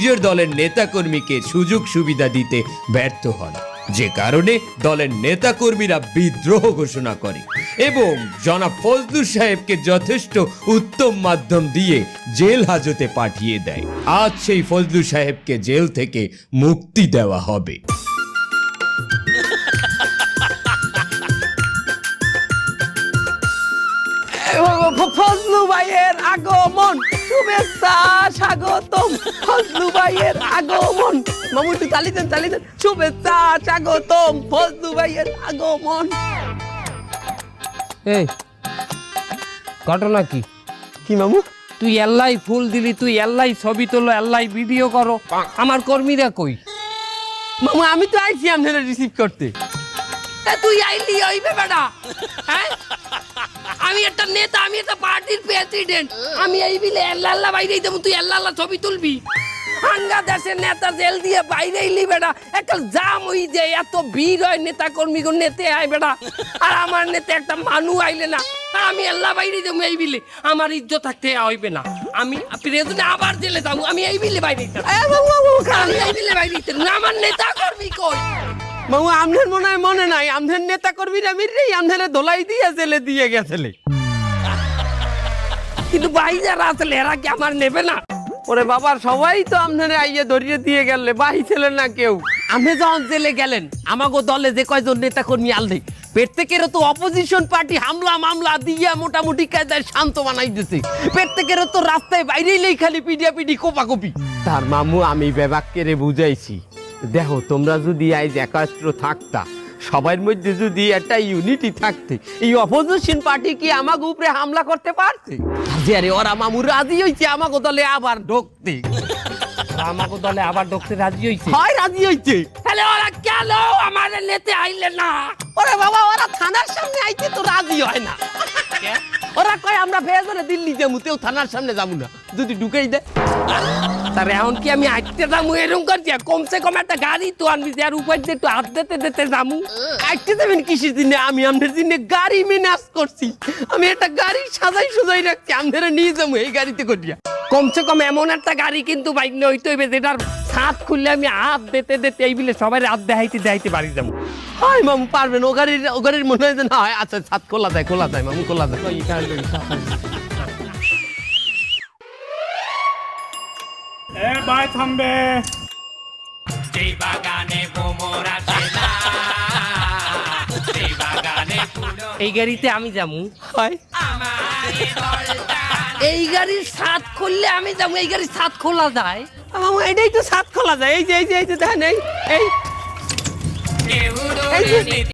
নিজের দলের নেতাকর্মীকে সুযোগ সুবিধা দিতে ব্যর্থ হন। যে কারণে দলের নেতাকর্মীরা বিদ্রোহ ঘোষণা করে এবং জনাব ফজলুর সাহেবকে যথেষ্ট উত্তম মাধ্যম দিয়ে জেল হাজতে পাঠিয়ে দেয়। আজ সেই ফজলু সাহেবকে জেল থেকে মুক্তি দেওয়া হবে। ফজলু ভাইয়ের আগমন। শুভেচ্ছা স্বাগতম আগমন। মামু একটু চালিয়ে দেন চালিয়ে দেন। শুভেচ্ছা স্বাগতম আগমন। এই ঘটনা কি? কি মামু? তুই এল্লাই ফুল দিলি তুই এল্লাই ছবি তোলো এল্লাই ভিডিও করো। আমার কর্মীরা কই? মামু আমি তো আইছি আপনারা রিসিভ করতে। তুই আইলি হইবে বেটা হ্যাঁ? আমি একটা নেতা আমি একটা পার্টির প্রেসিডেন্ট আমি এই বিলে আল্লাহ আল্লাহ বাইরে দেবো তুই আল্লাহ আল্লাহ ছবি তুলবি। হাঙ্গা দেশের নেতা জেল দিয়ে বাইরে এলি বেটা একটা জাম হই যে এত ভিড় হয় নেতা কর্মী নেতে আয় বেড়া। আর আমার নেতা একটা মানু আইলে না আমি আল্লাহ বাইরে দেবো এই বিলে। আমার ইজ্জত থাকতে হইবে না। আমি প্রেসিডেন্ট আবার জেলে যাব আমি এই বিলে বাইরে আমি এই বিলে? বাইরে আমার নেতা কর্মী কই? মামু আমনের মনে হয় মনে নাই। আমনের নেতা কর্মীরা মিললেই আমনের দোলাই দিয়ে জেলে দিয়ে গেছিলে কিন্তু ভাই যারা আসলে এরা কি আমার নেবে না? ওরে বাবার সবাই তো আপনারে আইয়ে ধরিয়ে দিয়ে গেলে বাহি ছিলেন না কেউ? আপনি যখন জেলে গেলেন আমাগো দলে যে কয়জন নেতা কর্মী আনলে প্রত্যেকেরও তো অপোজিশন পার্টি হামলা মামলা দিয়া মোটামুটি কায়দায় শান্ত বানাই দিছে। প্রত্যেকেরও তো রাস্তায় বাইরেই খালি পিডিয়া পিডি কোপাকপি। তার মামু আমি বেবাক্কেরে বুঝাইছি। দেখো তোমরা যদি আজ একাত্র থাকতা সবার মধ্যে যদি একটা ইউনিটি থাকতে এই অপোজিশন পার্টি কি আমাকে উপরে হামলা করতে পারছে? যে আরে ওরা মামু রাজি হইছে আমাকে দলে আবার ঢুকতে। আমাকে দলে আবার ঢুকতে রাজি হইছে? হয় রাজি হইছে। তাহলে ওরা কেন আমার নেতে আইলে না? ওরে বাবা ওরা থানার সামনে আইতে তো রাজি হয় না। ওরা কয় আমরা ফেজরে দিল্লি যাব তেও থানার সামনে যাব না। যদি ঢুকেই দেয়। তার এখন কি আমি আইতে যাব এরকম করছি কমসে কম একটা গাড়ি তো আনবি যার উপর দিয়ে একটু হাত দিতে দিতে যাব আইতে যাবেন কিসের দিনে আমি আমাদের দিনে গাড়ি মেনাজ করছি। আমি একটা গাড়ি সাজাই সুজাই রাখছি আমাদের নিয়ে যাব এই গাড়িতে করিয়া। কমসে কম এমন একটা গাড়ি কিন্তু বাইক নিয়ে হইতে হইবে যেটার ছাদ খুললে আমি হাত দিতে দিতে এই বিলে সবাই হাত দেখাইতে দেখাইতে বাড়ি যাব হয় মামু পারবেন? ও গাড়ির ও গাড়ির মনে হয় যে না হয় আচ্ছা ছাদ খোলা যায় খোলা যায় মামু খোলা যায়। এ ভাই থামবে। এই গাড়িতে আমি যাব। হয়। এই গাড়ির ছাদ খুললে আমি যাব এই গাড়ির ছাদ খোলা যায়। এটাই তো ছাদ খোলা যায় এই যে এই যে এই যে দেখেন এই এই। এই যে